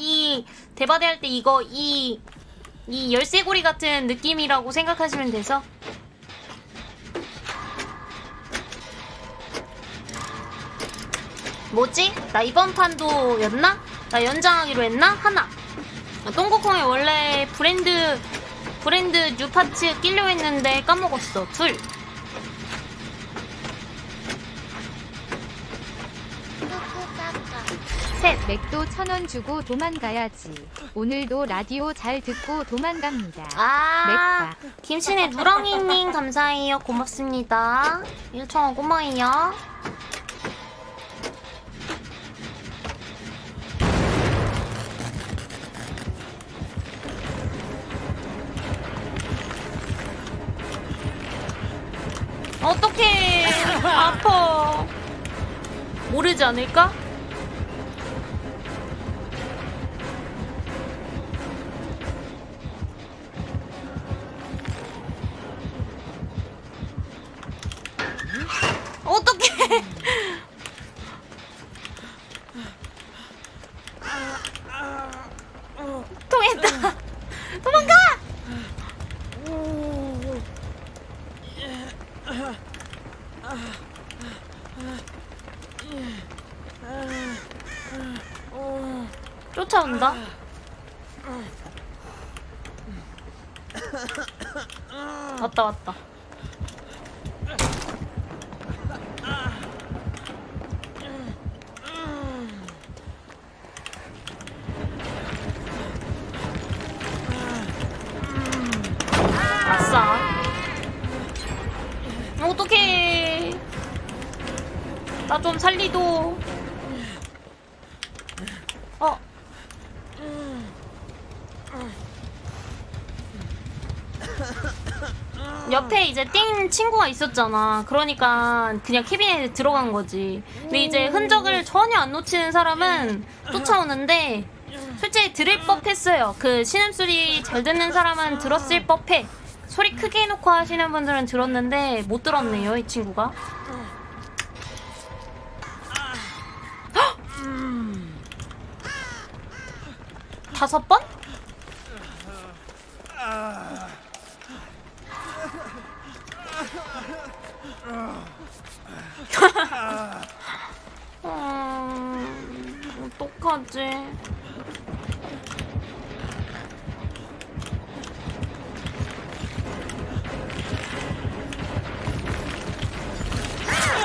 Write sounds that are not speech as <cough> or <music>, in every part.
이 대바대 할 때 이거 이, 이 열쇠고리 같은 느낌이라고 생각하시면 돼서. 뭐지? 나 이번 판도 였나? 나 연장하기로 했나? 하나. 아, 똥꼬콩에 원래 브랜드 브랜드 뉴파츠 끼려 했는데 까먹었어. 둘. 셋. 맥도 천 원 주고 도망가야지. 오늘도 라디오 잘 듣고 도망갑니다. 아, 맥바. 김신의 누렁이님 감사해요. 고맙습니다. 1,000원 고마워요. 어떡해. 아파. 모르지 않을까? 쫓아온다. 왔다 왔다. 나 좀 살리도. 어. 옆에 이제 띵 친구가 있었잖아. 그러니까 그냥 캐비넷에 들어간 거지. 근데 이제 흔적을 전혀 안 놓치는 사람은 쫓아오는데 솔직히 들을 법했어요. 그 신음소리 잘 듣는 사람은 들었을 법해. 소리 크게 해놓고 하시는 분들은 들었는데 못 들었네요, 이 친구가. 다섯 번? <laughs> 음, 어떡하지?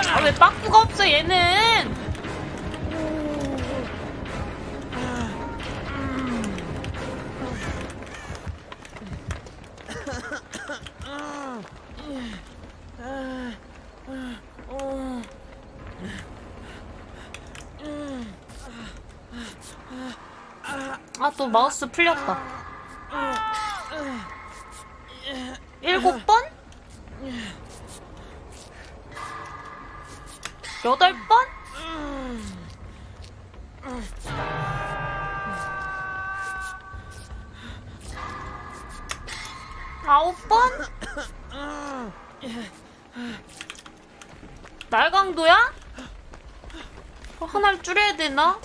아, 왜 빠꾸가 없어, 얘는? 또 마우스 풀렸다. 일곱 번? 여덟 번? 아홉 번? 날강도야? 어, 하나를 줄여야 되나?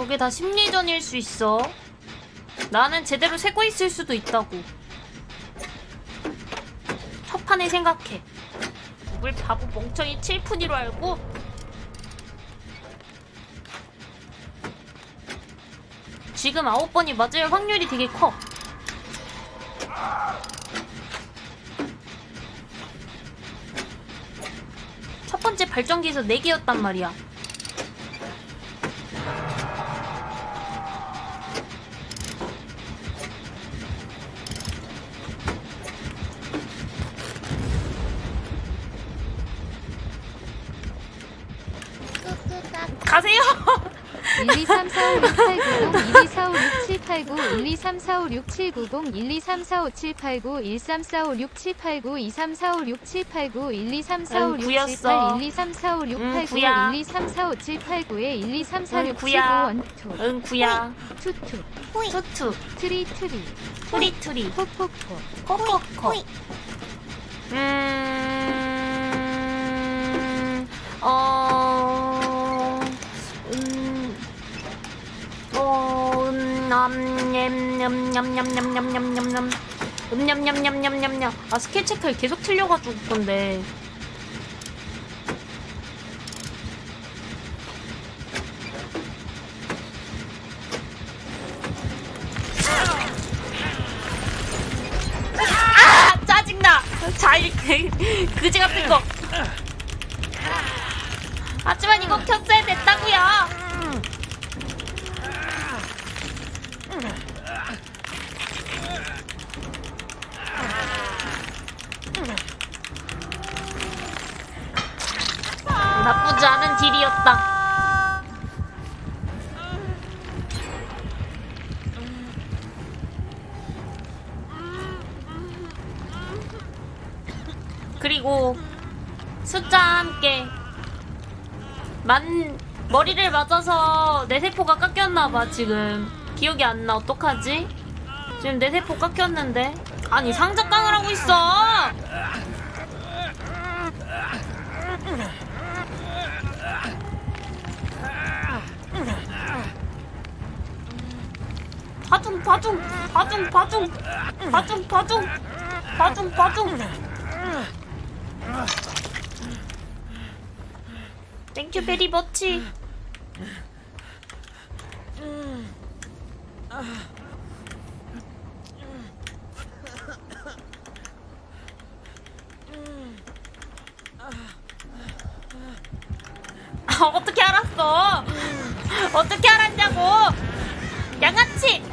저게 다 심리전일 수 있어. 나는 제대로 세고 있을 수도 있다고. 첫 판에 생각해. 누굴 바보 멍청이 7푼이로 알고? 지금 아홉 번이 맞을 확률이 되게 커. 첫 번째 발전기에서 4개였단 말이야. 가세요. 1 2 3 4 5 6 8 9 0 1 2 4 5 6 7 8 9 1 2 3 4 5 6 7 9 0 1 2 3 4 5 7 8 9 1 3 4 5 6 7 8 9 2 3 4 5 6 7 8 9 1 2 3 4 5 6 7 구였어. 8 1 2 3 4 5 6 응, 8 9 구야. 1 2 3 4 5 7 8 9에 1 2 3 4 응, 6 7 구야. 5 1 2응 구야 투투 투투 트리 트리 투리 투리 포포포 코코코 음... 어... 음... 어... 음... 냠... 냠... 냠... 냠... 냠... 냠... 냠... 냠... 냠... 음... 냠... 냠... 냠... 냠... 냠... 냠... 아 체크를 계속 틀려가지고 건데. 아! 짜증나. 자일 그- <laughs> 그지 같은 거 나쁘지 않은 딜이었다. 그리고 숫자 함께 만 머리를 맞아서 내 세포가 깎였나봐 지금. 기억이 안 나. 어떡하지? 지금 내 세포 깎였는데? 아니 상자 깡을 하고 있어 바둥 바둥 바둥 바둥 바둥 바둥 바둥 땡큐 베리 머치 아, 어떻게 알았어? 어떻게 알았냐고? 양아치!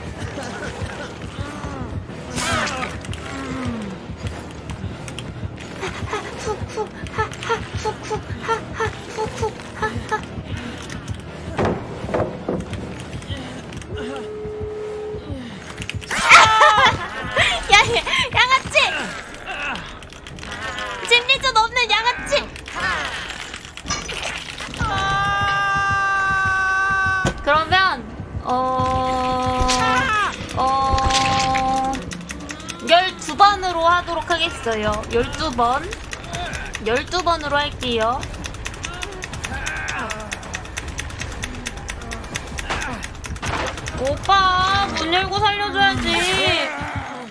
심리전 없는 양아치! 그러면 어... 어... 12번으로 하도록 하겠어요. 12번. 12번으로 할게요. 오빠, 문 열고 살려줘야지.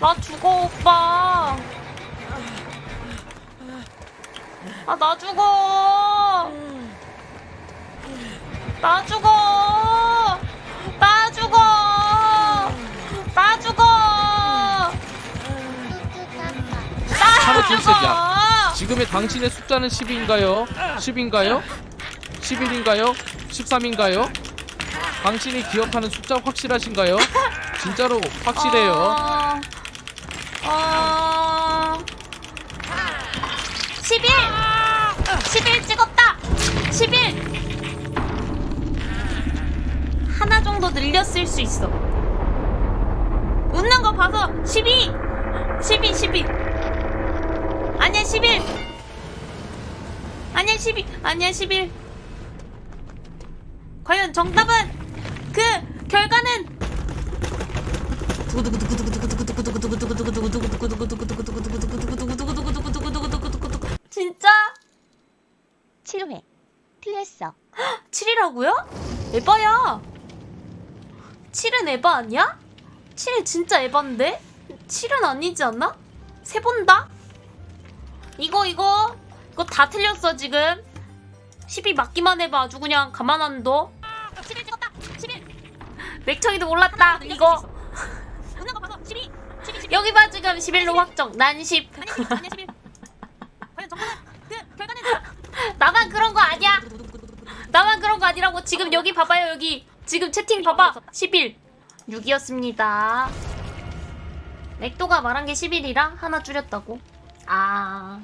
나 죽어, 오빠. 아, 나 죽어. 나 죽어. 나 죽어. 나 죽어. 나 둘, 셋, 죽어. 지금의 당신의 숫자는 10인가요? 10인가요? 11인가요? 13인가요? 당신이 기억하는 숫자 확실하신가요? 진짜로 확실해요. 어... 어... 11! 11 찍었다! 11! 하나 정도 늘렸을 수 있어. 웃는 거 봐서 12! 12, 12. 아니야, 11! 아니야, 12. 아니야, 11. 과연 정답은 그 결과는 진짜 7회. 틀렸어. 7이라고요? 에바야. 7은 에바 아니야? 7은 진짜 에반데? 7은 아니지 않나? 세 본다? 이거 이거 이거 다 틀렸어 지금 10이 맞기만 해봐 아주 그냥 가만 안 둬. 11 찍었다. 11. 맥청이도 몰랐다 이거 거 봐서 12. 12. 12. 여기 봐 지금 11로 확정 난 10. 아니 11. 아니 11. 아니라고 지금 여기 봐봐요 여기. 지금 채팅 봐봐. 11 6이었습니다. 맥도가 말한 게 11이라 하나 줄였다고. 아